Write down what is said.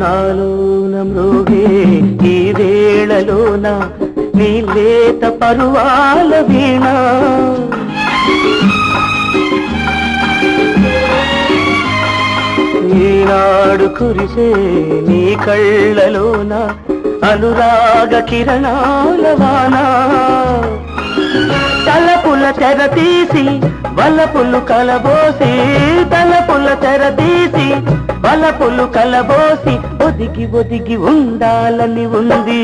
నాలోన మృగే ఈ వేళలోన నీ లేత పరువాల వీణ. ఈనాడు కురిసే నీ కళ్ళలోన అనురాగ కిరణాల వానా. తలపుల తెర తీసి వలపులు కలబోసి తలపుల తెర తీసి వలపులు కలబోసి ఒదిగి ఒదిగి ఉండాలని ఉంది.